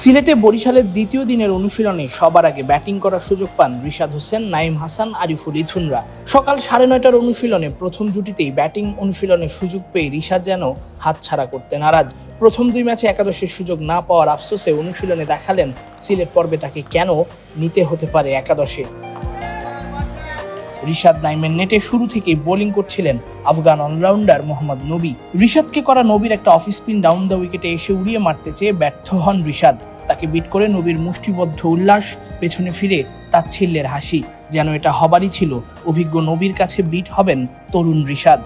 সিলেটে বরিশালের দ্বিতীয় দিনের অনুশীলনে সবার আগে ব্যাটিং করার সুযোগ পান রিশাদ হোসেন নাইম হাসান, আরিফুল ইথুনরা। সকাল সাড়ে নয়টার অনুশীলনে প্রথম জুটিতেই ব্যাটিং অনুশীলনের সুযোগ পেয়ে রিশাদ যেন হাতছাড়া করতে নারাজ। প্রথম দুই ম্যাচে একাদশের সুযোগ না পাওয়ার আফসোসে অনুশীলনে দেখালেন সিলেট পর্বে তাকে কেন নিতে হতে পারে একাদশে। রিশাদ নাইমের নেটে শুরু থেকেই বোলিং করছিলেন আফগান অলরাউন্ডার মোহাম্মদ নবী। রিশাদকে করা নবীর একটা অফ স্পিন ডাউন দ্য উইকেটে এসে উড়িয়ে মারতে চেয়ে ব্যর্থ হন রিশাদ। তাকে বিট করে নবীর মুষ্টিবদ্ধ উল্লাস পেছনে ফিরে তাচ্ছিল্যের হাসি। যেন এটা হবারই ছিল, অভিজ্ঞ নবীর কাছে বিট হবেন তরুণ রিশাদ।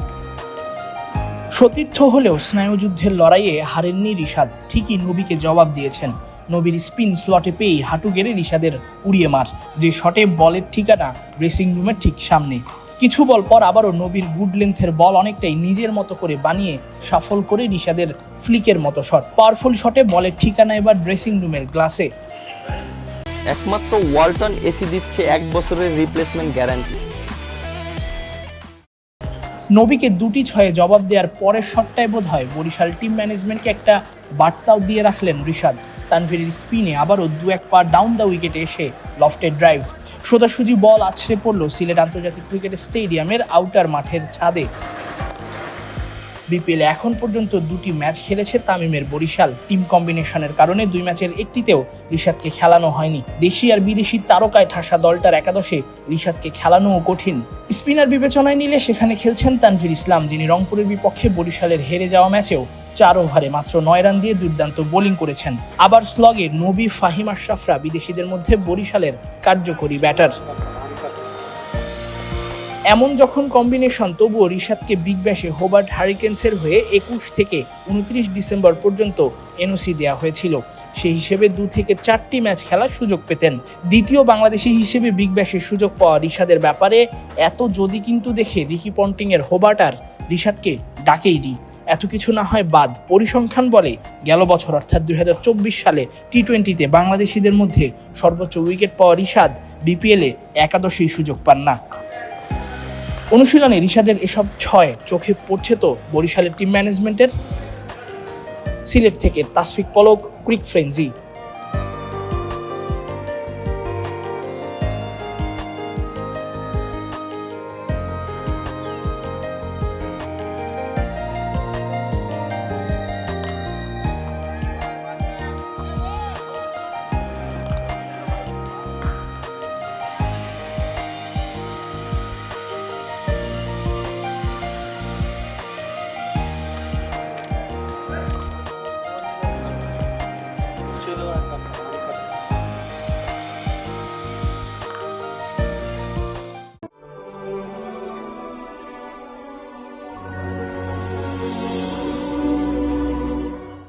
সতীর্থ হলেও স্নায়ুযুদ্ধের লড়াইয়ে হারেননি রিশাদ, ঠিকই নবীকে জবাব দিয়েছেন। নবীর স্পিন স্লটে পেয়েই হাঁটু গেড়ে রিশাদের উড়িয়ে মার। যে শটে বলের ঠিকানা ড্রেসিং রুমের ঠিক সামনে। কিছু বল পর আবারও নবীর গুড লেন্থের বল অনেকটাই নিজের মতো করে বানিয়ে সাফল করে রিশাদের ফ্লিকের মতো শট পাওয়ারফুল শটে বলের ঠিকানা এবার ড্রেসিং রুমের গ্লাসে একমাত্র ওয়ালটন এসি দিচ্ছে এক বছরের রিপ্লেসমেন্ট গ্যারান্টি নবীকে দুটি ছয়ে জবাব দেওয়ার পরের শটটায় বোধ হয় বরিশাল টিম ম্যানেজমেন্টকে একটা বার্তাও দিয়ে রাখলেন ঋষাদ তানভীরের স্পিনে আবারও দু এক পা ডাউন দ্য উইকেটে এসে লফটেড ড্রাইভ সোজাসুজি বল আছড়ে পড়ল সিলেট আন্তর্জাতিক ক্রিকেট স্টেডিয়ামের আউটার মাঠের ছাদে। বিপিএল এখন পর্যন্ত দুটি ম্যাচ খেলেছে তামিমের বরিশাল। টিম কম্বিনেশনের কারণে দুই ম্যাচের একটিতেও রিশাদকে খেলানো হয়নি। দেশি আর বিদেশি তারকায় ঠাসা দলটার একাদশে রিশাদকে খেলানোও কঠিন। স্পিনার বিবেচনায় নিলে সেখানে খেলছেন তানভীর ইসলাম, যিনি রংপুরের বিপক্ষে বরিশালের হেরে যাওয়া ম্যাচেও চার ওভারে মাত্র নয় রান দিয়ে দুর্দান্ত বোলিং করেছেন। আবার স্লগে নবী ফাহিম আশরাফরা বিদেশিদের মধ্যে বরিশালের কার্যকরী ব্যাটার। এমন যখন কম্বিনেশন তবুও রিশাদকে বিগ ব্যাশে হোবার্ট হারিকেন্সের হয়ে একুশ থেকে উনত্রিশ ডিসেম্বর পর্যন্ত এনওসি দেওয়া হয়েছিল। সেই হিসেবে দু থেকে চারটি ম্যাচ খেলার সুযোগ পেতেন। দ্বিতীয় বাংলাদেশি হিসেবে বিগ ব্যাশের সুযোগ পাওয়া রিশাদের ব্যাপারে এত যদি কিন্তু দেখে রিকি পন্টিংয়ের হোবার্ট আর রিশাদকে ডাকেই দি এত কিছু না হয় বাদ। পরিসংখ্যান বলে, গেল বছর অর্থাৎ দুই হাজার চব্বিশ সালে টি টোয়েন্টিতে বাংলাদেশিদের মধ্যে সর্বোচ্চ উইকেট পাওয়া রিশাদ বিপিএলে একাদশেই সুযোগ পান না। অনুশীলনে রিশাদের এসব ছয় চোখে পড়ছে তো বরিশালের টিম ম্যানেজমেন্টের সিলেট থেকে তাসফিক পলক ক্রিক ফ্রেঞ্জি